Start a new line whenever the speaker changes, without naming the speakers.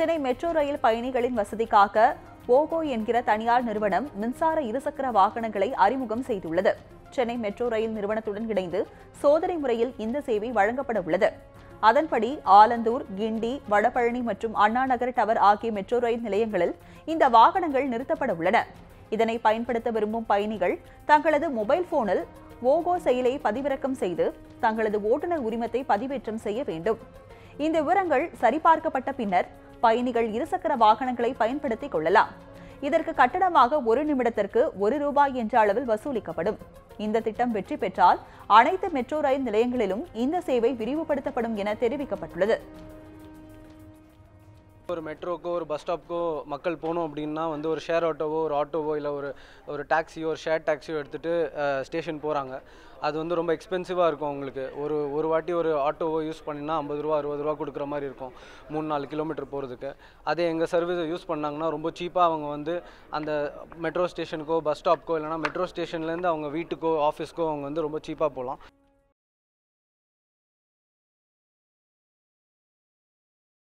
Chennai metro rail பயணிகளின் வசதிக்காக ஓகோ என்கிற தனியார் நிறுவனம் மின்சார இருசக்கர வாகனங்களை அறிமுகம் செய்துள்ளது. சென்னை மெட்ரோ ரயில் நிறுவனத்துடன் இணைந்து சோதனை முறையில் இந்த சேவை வழங்கப்பட உள்ளது. அதன்படி ஆலந்தூர் கிண்டி வடபழனி மற்றும் அண்ணா நகர் டவர் ஆகிய மெட்ரோ ரயில் நிலையங்களில் இந்த வாகனங்கள் நிறுத்தப்பட உள்ளன. இதனை பயன்படுத்த விரும்பும் பயணிகள் தங்களது மொபைல் போனில் ஓகோ செயலை பதிவிறக்கம் செய்து தங்களது ஓட்டுநர் உரிமத்தை பதிவேற்றம் செய்ய வேண்டும். இந்த விவரங்கள் சரிபார்க்கப்பட்ட பின்னர் பயணிகள் இருசக்கர வாகனங்களை பயன்படுத்திக் கொள்ளலாம். இதற்கு கட்டணமாக ஒரு நிமிடத்திற்கு ஒரு ரூபாய் என்ற அளவில் வசூலிக்கப்படும். இந்த திட்டம் வெற்றி பெற்றால் அனைத்து மெட்ரோ ரயில் நிலையங்களிலும் இந்த சேவை விரிவுபடுத்தப்படும் என தெரிவிக்கப்பட்டுள்ளது.
ஒரு மெட்ரோக்கோ ஒரு பஸ் ஸ்டாப்க்கோ மக்கள் போகணும் அப்படின்னா வந்து ஒரு ஷேர் ஆட்டோவோ ஒரு ஆட்டோவோ இல்லை ஒரு ஒரு டாக்ஸியோ ஒரு ஷேர் டாக்ஸியோ எடுத்துகிட்டு ஸ்டேஷன் போகிறாங்க அது வந்து ரொம்ப எக்ஸ்பென்சிவாக இருக்கும் அவங்களுக்கு. ஒரு ஒரு வாட்டி ஒரு ஆட்டோவோ யூஸ் பண்ணினா ஐம்பது ரூபா அறுபது ரூபா கொடுக்குற மாதிரி இருக்கும். மூணு நாலு கிலோமீட்டர் போகிறதுக்கு அதே எங்கள் சர்வீஸை யூஸ் பண்ணாங்கன்னா ரொம்ப சீப்பாக அவங்க வந்து அந்த மெட்ரோ ஸ்டேஷனுக்கோ பஸ் ஸ்டாப்க்கோ இல்லைனா மெட்ரோ ஸ்டேஷன்லேருந்து அவங்க வீட்டுக்கோ ஆஃபீஸ்க்கோ அவங்க வந்து ரொம்ப சீப்பாக போகலாம்.